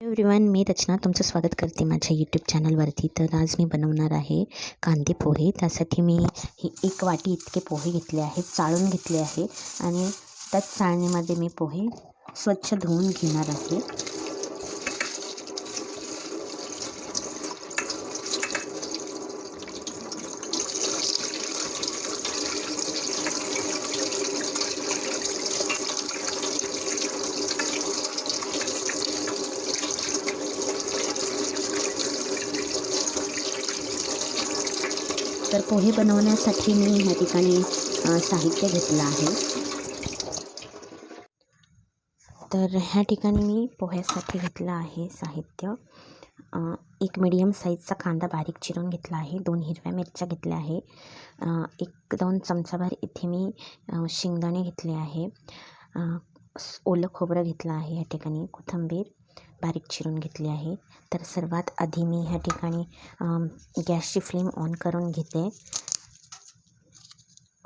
Everyone मी रचना तुमचं स्वागत करते माझ्या यूट्यूब चॅनलवरती तर आज मी बनवणार आहे कांदे पोहे. त्यासाठी मी ही एक वाटी इतके पोहे घेतले आहेत चाळून घेतले आहे. आणि त्याच चाळणीमध्ये मी पोहे स्वच्छ धुवून घेणार आहे. तर पोहे बनवण्यासाठी मी ह्या ठिकाणी साहित्य घेतलं आहे. तर ह्या ठिकाणी मी पोह्यासाठी घेतलं आहे साहित्य. एक मीडियम साईजचा कांदा बारीक चिरून घेतला आहे. दोन हिरव्या मिरच्या घेतल्या आहे. एक दोन चमचाभर इथे मी शेंगदाणे घेतले आहे. ओलं खोबरं घेतलं आहे ह्या ठिकाणी कोथिंबीर. बारीक चिरून घेतली आहे. तर सर्वात आधी मी ह्या ठिकाणी गॅसची फ्लेम ऑन करून घेते.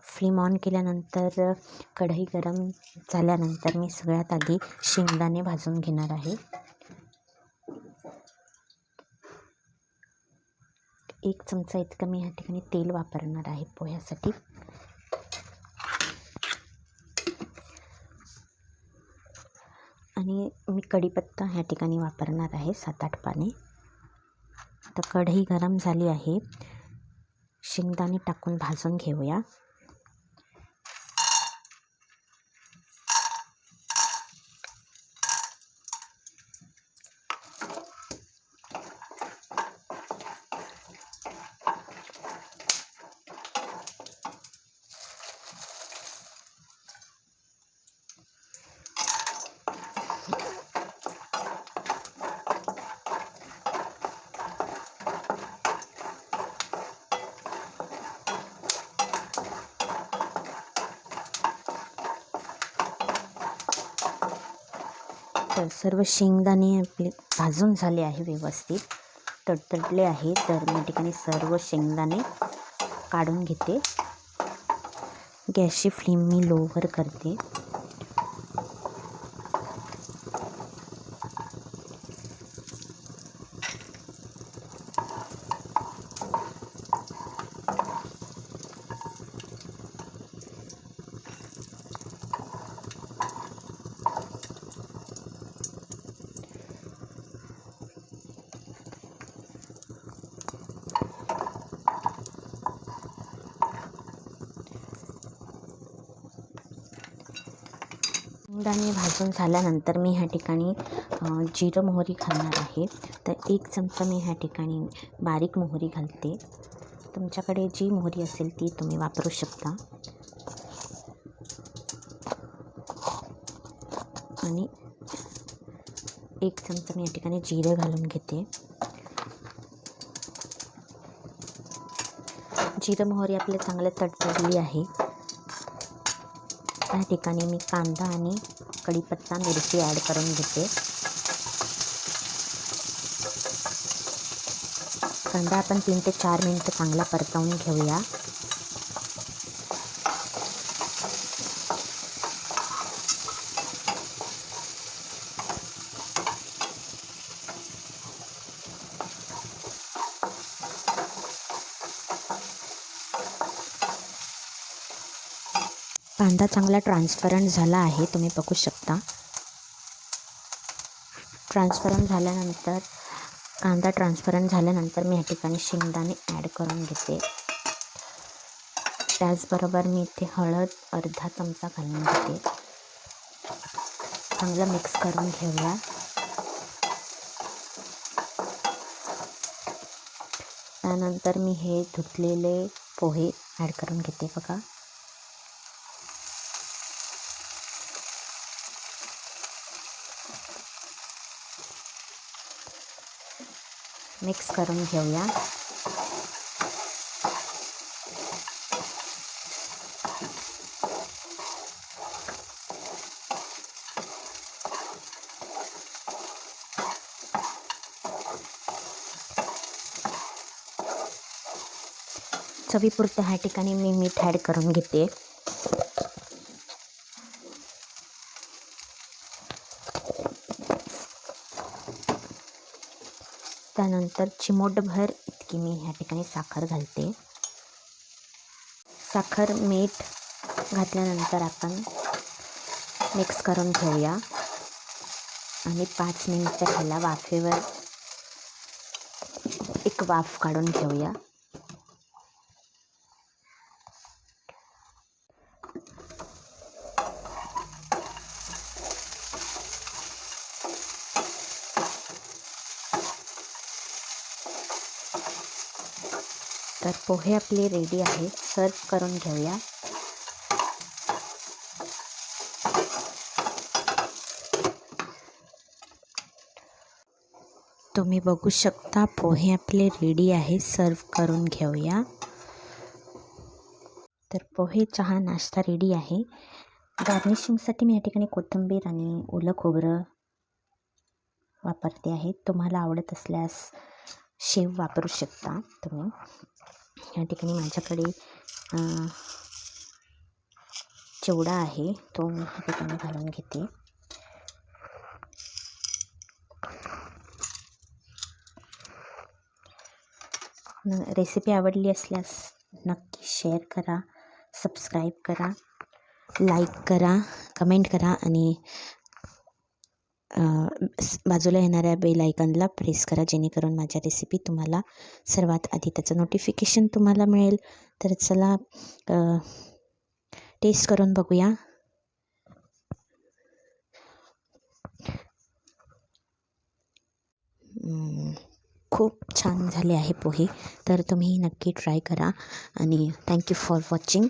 फ्लेम ऑन केल्यानंतर कढई गरम झाल्यानंतर मी सगळ्यात आधी शेंगदाणे भाजून घेणार आहे. एक चमचा इतकं मी ह्या ठिकाणी तेल वापरणार आहे पोह्यासाठी. आणि मी कढीपत्ता ह्या ठिकाणी वापरणार आहे सात आठ पाने. तर कढई गरम झाली आहे. शेंगदाणे टाकून भाजून घेऊया. तर सर्व शेंगदाणे आपले भाजून झाले आहे व्यवस्थित. तडतडले आहे. तर मी ठिकाणी सर्व शेंगदाणे काढून घेते. गॅसची फ्लेम मी लोवर करते. शेंगदाणे भाजून झाल्यानंतर मी ह्या ठिकाणी जिरं मोहरी घालणार आहे. तर एक चमचा मी ह्या ठिकाणी बारीक मोहरी घालते. तुमच्याकडे जी मोहरी असेल ती तुम्ही वापरू शकता. आणि एक चमचा मी या ठिकाणी जिरं घालून घेते. जिरं मोहरी आपल्या चांगल्या तडतडली आहे. त्या ठिकाणी मी कांदा आणि कढीपत्ता मिरची ॲड करून घेते. कांदा आपण तीन ते चार मिनटं चांगला परतवून घेऊया. कांदा चांगला ट्रान्सपरंट झाला आहे तुम्ही बघू शकता. ट्रान्सपरंट झाल्यानंतर कांदा ट्रान्सपरंट झाल्यानंतर मी या ठिकाणी शेंगदाणे ॲड करून घेते. त्याचबरोबर मी इथे हळद अर्धा चमचा घालून घेते. चांगलं मिक्स करून घेऊया. त्यानंतर मी हे धुतलेले पोहे ॲड करून घेते बघा. मिक्स करून घेऊया. चवीपुरतं ह्या ठिकाणी मी मीठ ॲड करून घेते. त्यानंतर चिमोटभर इतकी मी ह्या ठिकाणी साखर घालते. साखर मीठ घातल्यानंतर आपण मिक्स करून घेऊया. आणि पाच मिनिटं ह्याला वाफेवर एक वाफ काढून घेऊया. तर पोहे आपले रेडी आहेत. सर्व करून घेऊया. तुम्ही बघू शकता पोहे आपले रेडी आहे सर्व करून घेऊया. तर पोहे चहा नाश्ता रेडी आहे. गार्निशिंगसाठी मी या ठिकाणी कोथिंबीर आणि ओलं खोबरं वापरते आहे. तुम्हाला आवडत असल्यास शेव वापरू शकता तुम्ही. या ठिकाणी माझ्याकडे चिवडा आहे. तो मी या ठिकाणी घालून घेते. रेसिपी आवडली असल्यास नक्की शेअर करा सबस्क्राईब करा लाईक करा कमेंट करा आणि बाजूला येणाऱ्या बेल आयकनला प्रेस करा जेणेकरून माझ्या रेसिपी तुम्हाला सर्वात आधी त्याचं नोटिफिकेशन तुम्हाला मिळेल. तर चला टेस्ट करून बघूया. खूप छान झाले आहे पोहे. तर तुम्ही नक्की ट्राय करा. आणि थँक्यू फॉर वॉचिंग